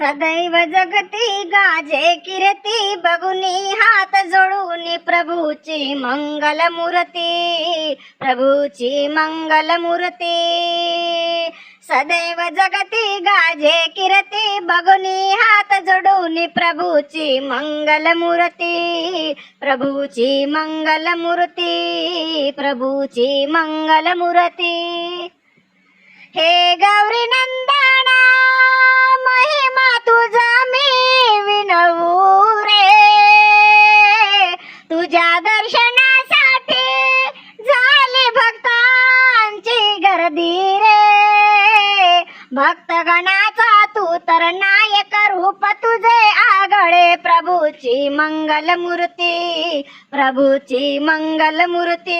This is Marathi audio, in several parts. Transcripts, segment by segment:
सदैव जगती गाजे किरती बघुनी हात जोडून प्रभूची मंगल मूर्ती प्रभूची मंगल मूर्ती सदैव जगती गाजे किरती बघुनी हात जोडून प्रभूची मंगल मूर्ती प्रभूची मंगल मूर्ती प्रभूची मंगल मूर्ती हे गौरी भक्तगणाचा तू तर नायक रूप तुझे आगळे. प्रभूची मंगल मूर्ती प्रभूची मंगल मूर्ती.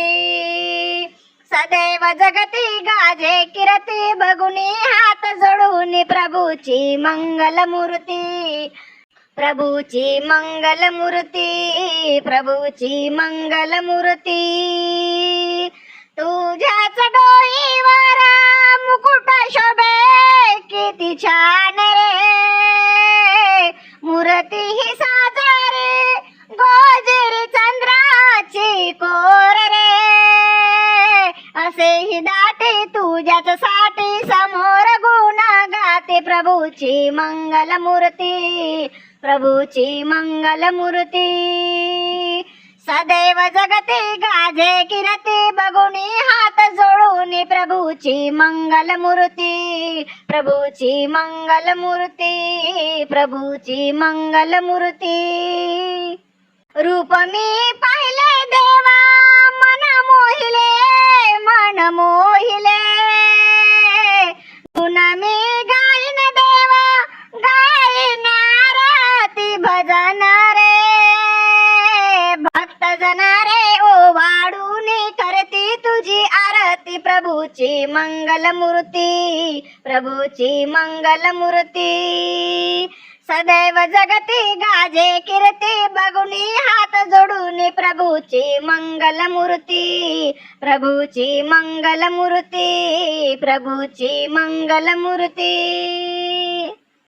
सदैव जगती गाजे किरती बघुनी हात जोडून प्रभूची मंगल मूर्ती. प्रभूची मंगल मूर्ती प्रभूची मंगल मूर्ती. तुझ्याच डोळ मूर्ती ही साजरे गोजरी चंद्राची कोर रे. असे ही दाटे तुझ्याच साठी समोर गुण गाते प्रभूची मंगल मूर्ती प्रभूची मंगल मूर्ती. सदैव जगते गाजे किरते बघुनी हा प्रभूची मंगल मूर्ती प्रभूची मंगल मूर्ती प्रभूची मंगल मूर्ती रूप मी प्रभूची मंगल मूर्ती प्रभूची मंगल मूर्ती सदैव जगती गाजे कीर्ती बघुनी हात जोडून प्रभूची मंगल मूर्ती प्रभूची मंगल मूर्ती प्रभूची मंगल मूर्ती